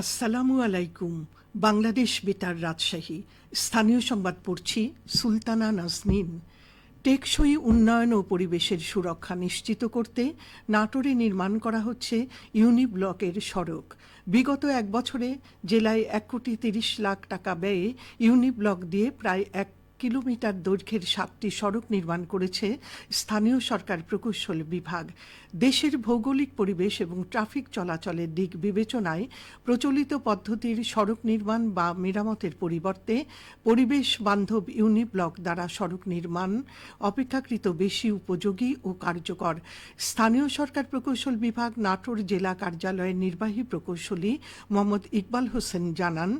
আসসালামু আলাইকুম, বাংলাদেশ বেতার রাজশাহী। স্থানীয় সংবাদ পড়ছি সুলতানা নাজনীন। টেকসই উন্নয়ন ও পরিবেশের সুরক্ষা নিশ্চিত করতে নাটোরে নির্মাণ করা হচ্ছে ইউনিব্লকের সড়ক। বিগত এক বছরে জেলায় এক কোটি তিরিশ লাখ টাকা ব্যয়ে ইউনিব্লক দিয়ে প্রায় এক কিলোমিটার দৈর্ঘ্যের সাতটি সড়ক নির্মাণ করেছে স্থানীয় সরকার প্রকৌশল বিভাগ। দেশের ভৌগোলিক পরিবেশ এবং ট্রাফিক চলাচলের দিক বিবেচনায় প্রচলিত পদ্ধতির সড়ক নির্মাণ বা মেরামতের পরিবর্তে পরিবেশ বান্ধব ইউনি ব্লক দ্বারা সড়ক নির্মাণ অপেক্ষাকৃত বেশি উপযোগী ও কার্যকর। স্থানীয় সরকার প্রকৌশল বিভাগ নাটোর জেলা কার্যালয়ের নির্বাহী প্রকৌশলী মোহাম্মদ ইকবাল হোসেন জানান,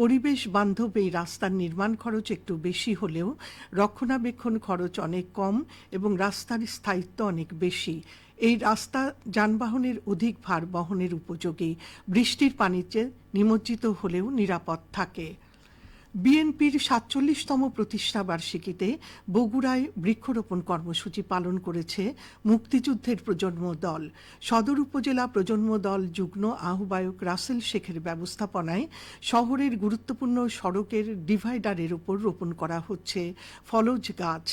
পরিবেশ বান্ধব এই রাস্তার নির্মাণ খরচ একটু বেশি হলেও রক্ষণাবেক্ষণ খরচ অনেক কম এবং রাস্তার স্থায়িত্ব অনেক বেশি। এই রাস্তা যানবাহনের অধিক ভার বহনের উপযোগী। বৃষ্টির পানিতে নিমজ্জিত হলেও নিরাপদ থাকে। বিএনপির সাতচল্লিশতম প্রতিষ্ঠা বার্ষিকীতে বগুড়ায় বৃক্ষরোপণ কর্মসূচি পালন করেছে মুক্তিযুদ্ধের প্রজন্ম দল। সদর উপজেলা প্রজন্ম দল যুগ্ম আহ্বায়ক রাসেল শেখের ব্যবস্থাপনায় শহরের গুরুত্বপূর্ণ সড়কের ডিভাইডারের উপর রোপণ করা হচ্ছে ফলজ গাছ।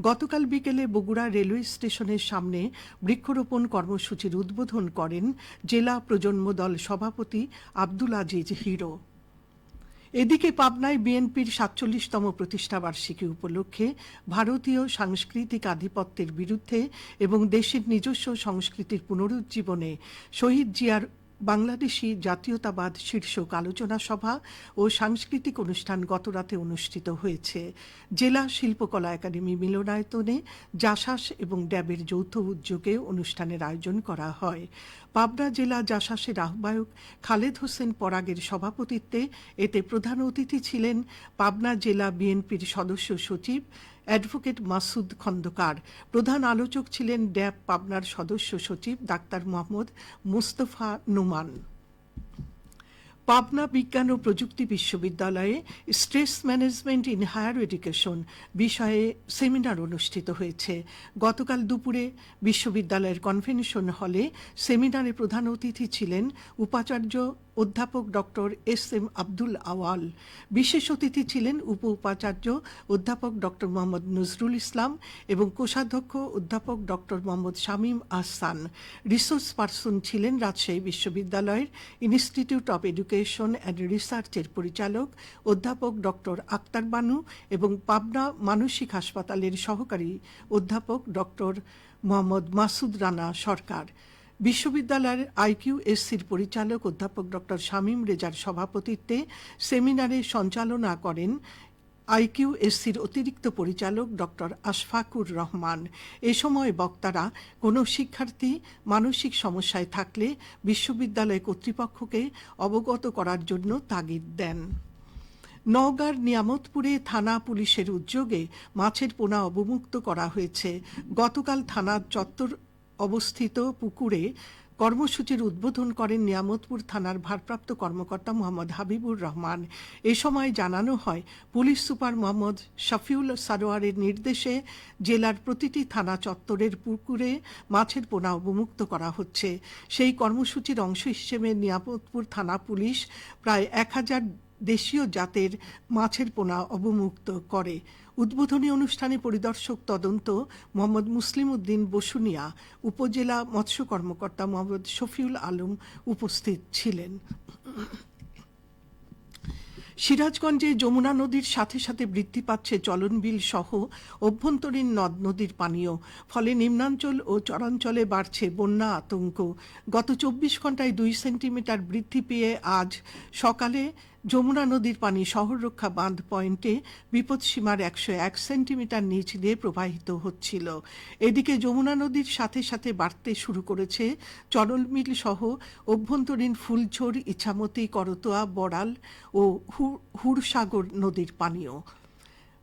গতকাল বিকেলে বগুড়া রেলওয়ে স্টেশনের সামনে বৃক্ষরোপণ কর্মসূচির উদ্বোধন করেন জেলা প্রজন্ম দল সভাপতি আব্দুল আজিজ হিরো। এদিকে পাবনায় বিএনপির সাতচল্লিশতম প্রতিষ্ঠাবার্ষিকী উপলক্ষে ভারতীয় সাংস্কৃতিক আধিপত্যের বিরুদ্ধে এবং দেশের নিজস্ব সংস্কৃতির পুনরুজ্জীবনে শহীদ জিয়ার বাংলাদেশি জাতীয়তাবাদ শীর্ষক আলোচনা সভা ও সাংস্কৃতিক অনুষ্ঠান গতরাতে অনুষ্ঠিত হয়েছে। জেলা শিল্পকলা একাডেমি মিলনায়তনে জাসাস এবং ড্যাবের যৌথ উদ্যোগে অনুষ্ঠানের আয়োজন করা হয়। পাবনা জেলা জাসাসের আহ্বায়ক খালেদ হোসেন পরাগের সভাপতিত্বে এতে প্রধান অতিথি ছিলেন পাবনা জেলা বিএনপির সদস্য সচিব অ্যাডভোকেট মাসুদ খন্দকার। প্রধান আলোচক ছিলেন ড্যাব পাবনার সদস্য সচিব ডাক্তার মোহাম্মদ মুস্তফা নুমান। পাবনা বিজ্ঞান ও প্রযুক্তি বিশ্ববিদ্যালয়ে stress management in higher education বিষয়ে সেমিনার অনুষ্ঠিত হয়েছে। গতকাল দুপুরে বিশ্ববিদ্যালয়ের কনভেনশন হলে সেমিনারে প্রধান অতিথি ছিলেন উপাচার্য অধ্যাপক doctor S M Abdul Awal. বিশেষ অতিথি ছিলেন উপ উপাচার্য অধ্যাপক ডক্টর মোহাম্মদ নজরুল ইসলাম এবং কোষাধ্যক্ষ অধ্যাপক doctor Mohammad Shamim Ahsan. Resource person ছিলেন রাজশাহী বিশ্ববিদ্যালয়ের ইনস্টিটিউট অব এডুকেশন অ্যান্ড রিসার্চের পরিচালক অধ্যাপক ডক্টর আক্তার বানু এবং পাবনা মানসিক হাসপাতালের সহকারী অধ্যাপক ডক্টর মোহাম্মদ মাসুদ রানা সরকার। বিশ্ববিদ্যালয়ের আইকিউএসসির পরিচালক অধ্যাপক ডক্টর শামীম রেজার সভাপতিত্বে সেমিনারে সঞ্চালনা করেন আইকিউএসসির অতিরিক্ত পরিচালক ডক্টর আশফাকুর রহমান। এ সময় বক্তারা, কোনো শিক্ষার্থী মানসিক সমস্যায় থাকলে বিশ্ববিদ্যালয় কর্তৃপক্ষকে অবগত করার জন্য তাগিদ দেন। নওগাঁর নিয়ামতপুরে থানা পুলিশের উদ্যোগে মাছের পোনা অবমুক্ত করা হয়েছে। গতকাল থানার চত্বর অবস্থিত পুকুরে কর্মসূচির উদ্বোধন করেন নিয়ামতপুর থানার ভারপ্রাপ্ত কর্মকর্তা মোহাম্মদ হাবিবুর রহমান। এ সময় জানানো হয়, পুলিশ সুপার মোহাম্মদ শফিউল সারোয়ারের নির্দেশে জেলার প্রতিটি থানা চত্বরের পুকুরে মাছের পোনা অবমুক্ত করা হচ্ছে। সেই কর্মসূচির অংশ হিসেবে নিয়ামতপুর থানা পুলিশ প্রায় এক হাজার দেশীয় জাতের মাছের পোনা অবমুক্ত করে। উদ্বোধনী অনুষ্ঠানে পরিদর্শক তদন্ত মোহাম্মদ মুসলিম উদ্দিন বসুনিয়া, উপজেলা মৎস্য কর্মকর্তা মোহাম্মদ শফিউল আলম উপস্থিত ছিলেন। সিরাজগঞ্জে যমুনা নদীর সাথে সাথে বৃদ্ধি পাচ্ছে চলনবিল সহ অভ্যন্তরীণ নদ নদীর পানীয়। ফলে নিম্নাঞ্চল ও চরাঞ্চলে বাড়ছে বন্যা আতঙ্ক। গত চব্বিশ ঘন্টায় দুই সেন্টিমিটার বৃদ্ধি পেয়ে আজ সকালে যমুনা নদীর পানি শহর রক্ষা বাঁধ পয়েন্টে বিপদসীমার একশো এক সেন্টিমিটার নিচ দিয়ে প্রবাহিত হচ্ছিল। এদিকে যমুনা নদীর সাথে সাথে বাড়তে শুরু করেছে চরলমিল সহ অভ্যন্তরীণ ফুলঝোর ইছামতি, করতোয়া, বড়াল ও হুড়সাগর নদীর পানীয়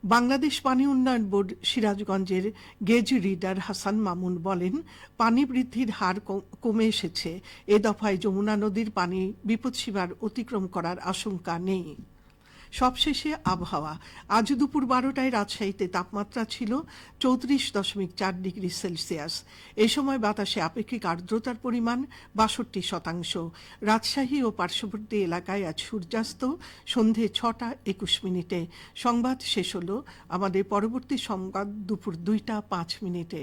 বাংলাদেশ পানি উন্নয়ন বোর্ড সিরাজগঞ্জের গেজ রিডার হাসান মামুন বলেন, পানি বৃদ্ধির হার কমে এসেছে। এ দফায় যমুনা নদীর পানি বিপদসীমার অতিক্রম করার আশঙ্কা নেই। সবশেষে আবহাওয়া। আজ দুপুর বারোটায় রাজশাহীতে তাপমাত্রা ছিল চৌত্রিশ দশমিক চার ডিগ্রি সেলসিয়াস। এ সময় বাতাসে আপেক্ষিক আর্দ্রতার পরিমাণ বাষট্টি শতাংশ। রাজশাহী ও পার্শ্ববর্তী এলাকায় আজ সূর্যাস্ত সন্ধে ছটা একুশ মিনিটে। সংবাদ শেষ হল আমাদের পরবর্তী সংবাদ দুপুর দুইটা পাঁচ মিনিটে।